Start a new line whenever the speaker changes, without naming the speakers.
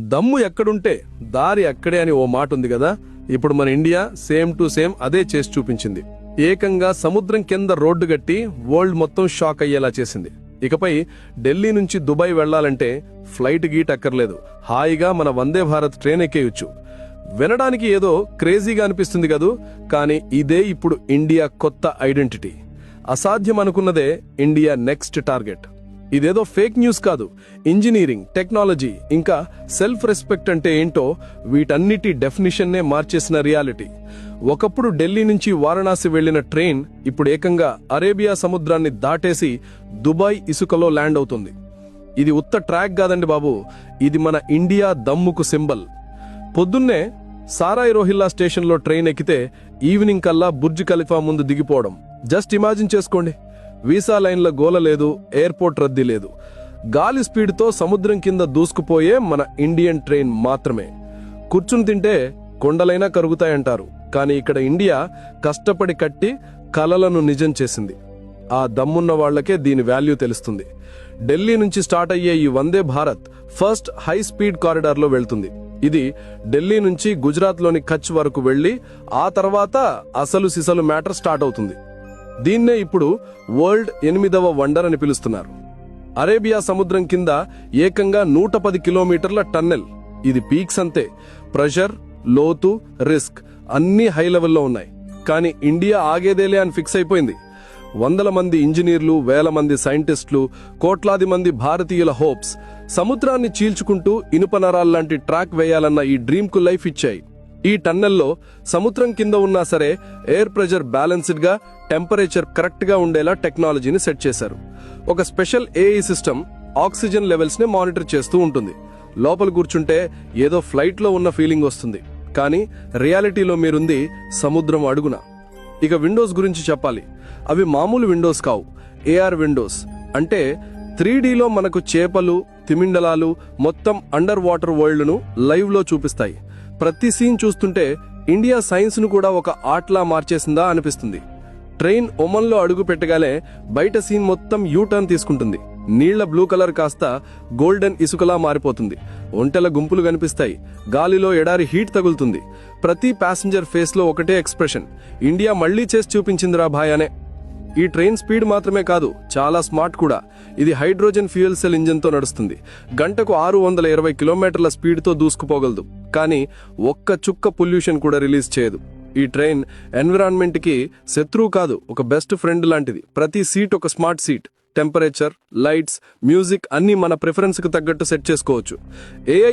దమ్ము ఎక్కడుంటే దారి అక్కడే అని ఓ మాట ఉంది కదా ఇప్పుడు మన ఇండియా సేమ్ టు సేమ్ అదే చేసి చూపించింది. ఏకంగా సముద్రం కింద రోడ్డు గట్టి వరల్డ్ మొత్తం షాక్ అయ్యేలా చేసింది. ఇకపై ఢిల్లీ నుంచి దుబాయ్ వెళ్ళాలంటే ఫ్లైట్ గీట్ అక్కర్లేదు. హాయిగా మన వందే భారత్ ట్రైన్ ఎక్కేయచ్చు. వినడానికి ఏదో క్రేజీగా అనిపిస్తుంది కదూ కానీ ఇదే ఇప్పుడు ఇండియా కొత్త ఐడెంటిటీ. అసాధ్యం అనుకున్నదే ఇండియా నెక్స్ట్ టార్గెట్. ఇదేదో ఫేక్ న్యూస్ కాదు. ఇంజనీరింగ్ టెక్నాలజీ ఇంకా సెల్ఫ్ రెస్పెక్ట్ అంటే ఏంటో వీటన్నిటి డెఫినిషన్నే మార్చేసిన రియాలిటీ. ఒకప్పుడు ఢిల్లీ నుంచి వారణాసి వెళ్ళిన ట్రైన్ ఇప్పుడు ఏకంగా అరేబియా సముద్రాన్ని దాటేసి దుబాయ్ ఇసుకలో ల్యాండ్ అవుతుంది. ఇది ఉత్త ట్రాక్ కాదండి బాబు. ఇది మన ఇండియా దమ్ముకు సింబల్. పొద్దున్నే సారాయి రోహిల్లా స్టేషన్లో ట్రైన్ ఎక్కితే ఈవినింగ్ కల్లా బుర్జ్ ఖలీఫా ముందు దిగిపోవడం. జస్ట్ ఇమాజిన్ చేసుకోండి. వీసా లైన్ల గోల లేదు ఎయిర్పోర్ట్ రద్దీ లేదు. గాలి స్పీడ్తో సముద్రం కింద దూసుకుపోయే మన ఇండియన్ ట్రైన్ మాత్రమే. కూర్చుని తింటే కొండలైనా కరుగుతాయంటారు కానీ ఇక్కడ ఇండియా కష్టపడి కట్టి కలలను నిజం చేసింది. ఆ దమ్మున్న వాళ్ళకే దీని వాల్యూ తెలుస్తుంది. ఢిల్లీ నుంచి స్టార్ట్ అయ్యే ఈ Vande Bharat first high speed కారిడార్లో వెళ్తుంది. ఇది ఢిల్లీ నుంచి గుజరాత్లోని కచ్ వరకు వెళ్ళి ఆ తర్వాత అసలు సిసలు మ్యాటర్ స్టార్ట్ అవుతుంది. దీన్నే ఇప్పుడు వరల్డ్ ఎనిమిదవ వండర్ అని పిలుస్తున్నారు. అరేబియా సముద్రం కింద ఏకంగా నూట పది కిలోమీటర్ల టన్నెల్. ఇది పీక్స్ అంతే. ప్రెషర్ లోతు రిస్క్ అన్ని హై లెవెల్లో ఉన్నాయి. కానీ ఇండియా ఆగేదేలే అని ఫిక్స్ అయిపోయింది. వందల మంది ఇంజనీర్లు వేల మంది సైంటిస్టులు కోట్లాది మంది భారతీయుల హోప్స్ సముద్రాన్ని చీల్చుకుంటూ ఇనుప నరాల్లాంటి ట్రాక్ వేయాలన్న ఈ డ్రీమ్కు లైఫ్ ఇచ్చాయి. ఈ టన్నెల్లో సముద్రం కింద ఉన్నా సరే ఎయిర్ ప్రెషర్ బ్యాలెన్స్డ్గా టెంపరేచర్ కరెక్ట్గా ఉండేలా టెక్నాలజీని సెట్ చేశారు. ఒక స్పెషల్ ఏఈ సిస్టమ్ ఆక్సిజన్ లెవెల్స్ని మానిటర్ చేస్తూ ఉంటుంది. లోపల కూర్చుంటే ఏదో ఫ్లైట్లో ఉన్న ఫీలింగ్ వస్తుంది. కానీ రియాలిటీలో మీరుంది సముద్రం అడుగున. ఇక విండోస్ గురించి చెప్పాలి. అవి మామూలు విండోస్ కావు. AR Windows. అంటే త్రీ లో మనకు చేపలు తిమిండలాలు మొత్తం అండర్ వాటర్ వరల్డ్ను లైవ్లో చూపిస్తాయి. ప్రతి సీన్ చూస్తుంటే ఇండియా సైన్స్ను కూడా ఒక ఆర్ట్లా మార్చేసిందా అనిపిస్తుంది. ట్రైన్ ఒమన్లో అడుగు పెట్టగానే బయట సీన్ మొత్తం యూ టర్న్ తీసుకుంటుంది. నీళ్ళ బ్లూ కలర్ కాస్త గోల్డెన్ ఇసుకలా మారిపోతుంది. ఒంటెల గుంపులు కనిపిస్తాయి. గాలిలో ఎడారి హీట్ తగులుతుంది. ప్రతి ప్యాసింజర్ ఫేస్లో ఒకటే ఎక్స్ప్రెషన్. ఇండియా మళ్ళీ చేసి చూపించిందిరా భాయ్ అనే ఈ ట్రైన్ స్పీడ్ మాత్రమే కాదు చాలా స్మార్ట్ కూడా. ఇది హైడ్రోజన్ ఫ్యూయల్ సెల్ ఇంజిన్తో నడుస్తుంది. గంటకు ఆరు వందల ఇరవై కిలోమీటర్ల స్పీడ్తో దూసుకుపోగలదు. కానీ ఒక్క చుక్క పొల్యూషన్ కూడా రిలీజ్ చేయదు. ఈ ట్రైన్ ఎన్విరాన్మెంట్కి శత్రువు కాదు ఒక బెస్ట్ ఫ్రెండ్ లాంటిది. ప్రతి సీట్ ఒక smart seat. Temperature lights music అన్నీ మన ప్రిఫరెన్స్కు తగ్గట్టు సెట్ చేసుకోవచ్చు. ఏఐ